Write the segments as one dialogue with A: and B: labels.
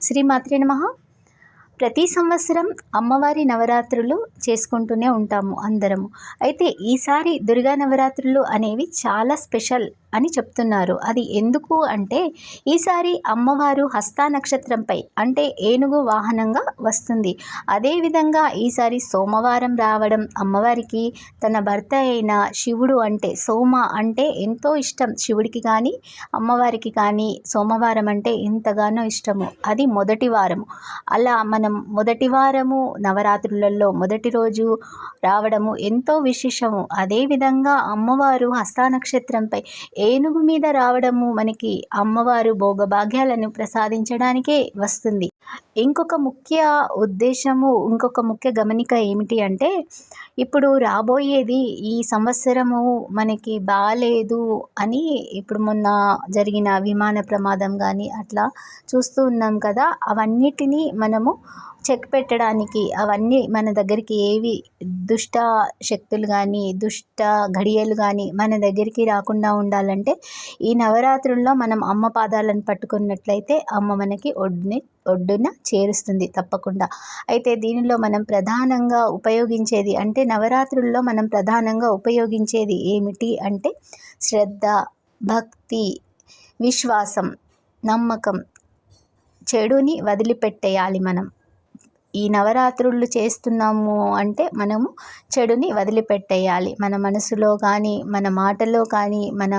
A: శ్రీమాత్రే నమ ప్రతి సంవత్సరం అమ్మవారి నవరాత్రులు చేసుకుంటూనే ఉంటాము అందరము. అయితే ఈసారి దుర్గా నవరాత్రులు అనేవి చాలా స్పెషల్ అని చెప్తున్నారు. అది ఎందుకు అంటే ఈసారి అమ్మవారు హస్త నక్షత్రంపై అంటే ఏనుగు వాహనంగా వస్తుంది. అదేవిధంగా ఈసారి సోమవారం రావడం అమ్మవారికి తన భర్త అయిన శివుడు అంటే సోమ అంటే ఎంతో ఇష్టం. శివుడికి కానీ అమ్మవారికి కానీ సోమవారం అంటే ఎంతగానో ఇష్టము. అది మొదటి వారము. అలా మనం మొదటి వారము నవరాత్రులలో మొదటి రోజు రావడము ఎంతో విశేషము. అదేవిధంగా అమ్మవారు హస్త నక్షత్రంపై ఏనుగు మీద రావడము మనకి అమ్మవారు భోగభాగ్యాలను ప్రసాదించడానికే వస్తుంది. ఇంకొక ముఖ్య ఉద్దేశము ఇంకొక ముఖ్య గమనిక ఏమిటి అంటే ఇప్పుడు రాబోయేది ఈ సంవత్సరము మనకి బాగాలేదు అని ఇప్పుడు మొన్న జరిగిన విమాన ప్రమాదం కానీ అట్లా చూస్తూ ఉన్నాం కదా అవన్నిటినీ మనము చెక్ పెట్టడానికి అవన్నీ మన దగ్గరికి ఏవి దుష్ట శక్తులు కానీ దుష్ట ఘడియలు కానీ మన దగ్గరికి రాకుండా ఉండాలంటే ఈ నవరాత్రుల్లో మనం అమ్మ పాదాలను పట్టుకున్నట్లయితే అమ్మ మనకి ఒడ్డుని ఒడ్డున చేరుస్తుంది తప్పకుండా. అయితే దీనిలో మనం ప్రధానంగా ఉపయోగించేది అంటే నవరాత్రుల్లో మనం ప్రధానంగా ఉపయోగించేది ఏమిటి అంటే శ్రద్ధ భక్తి విశ్వాసం నమ్మకం చెడుని వదిలిపెట్టేయాలి మనం. ఈ నవరాత్రులు చేస్తున్నాము అంటే మనము చెడుని వదిలిపెట్టేయాలి. మన మనసులో కానీ మన మాటలో కానీ మన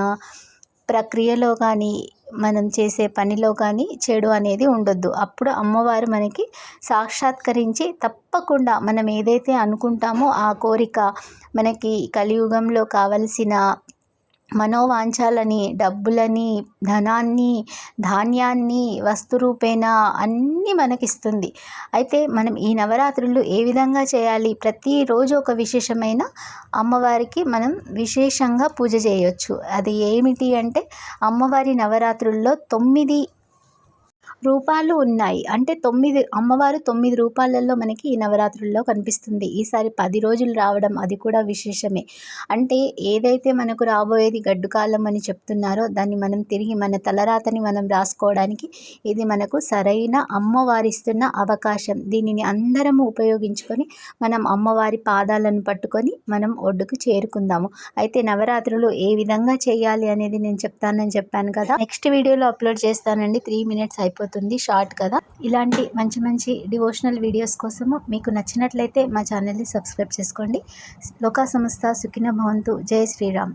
A: ప్రక్రియలో కానీ మనం చేసే పనిలో కానీ చెడు అనేది ఉండొద్దు. అప్పుడు అమ్మవారు మనకి సాక్షాత్కరించి తప్పకుండా మనం ఏదైతే అనుకుంటామో ఆ కోరిక మనకి కలియుగంలో కావలసిన మనోవాంఛాలని డబ్బులని ధనాన్ని ధాన్యాన్ని వస్తురూపేణ అన్నీ మనకిస్తుంది. అయితే మనం ఈ నవరాత్రులు ఏ విధంగా చేయాలి? ప్రతిరోజు ఒక విశేషమైన అమ్మవారికి మనం విశేషంగా పూజ చేయొచ్చు. అది ఏమిటి అంటే అమ్మవారి నవరాత్రుల్లో తొమ్మిది రూపాలు ఉన్నాయి. అంటే తొమ్మిది అమ్మవారు తొమ్మిది రూపాలలో మనకి ఈ నవరాత్రుల్లో కనిపిస్తుంది. ఈసారి పది రోజులు రావడం అది కూడా విశేషమే. అంటే ఏదైతే మనకు రాబోయేది గడ్డుకాలం అని చెప్తున్నారో దాన్ని మనం తిరిగి మన తలరాతని మనం రాసుకోవడానికి ఇది మనకు సరైన అమ్మవారిస్తున్న అవకాశం. దీనిని అందరము ఉపయోగించుకొని మనం అమ్మవారి పాదాలను పట్టుకొని మనం ఒడ్డుకు చేరుకుందాము. అయితే నవరాత్రులు ఏ విధంగా చేయాలి అనేది నేను చెప్తానని చెప్పాను కదా. నెక్స్ట్ వీడియోలో అప్లోడ్ చేస్తానండి. త్రీ మినిట్స్ అయిపోతుంది షార్ట్ కదా. ఇలాంటి మంచి మంచి డివోషనల్ వీడియోస్ కోసము మీకు నచ్చినట్లయితే మా ఛానల్ని సబ్స్క్రైబ్ చేసుకోండి. లోకా సంస్థ సుఖిన భవంతు. జై శ్రీరామ్.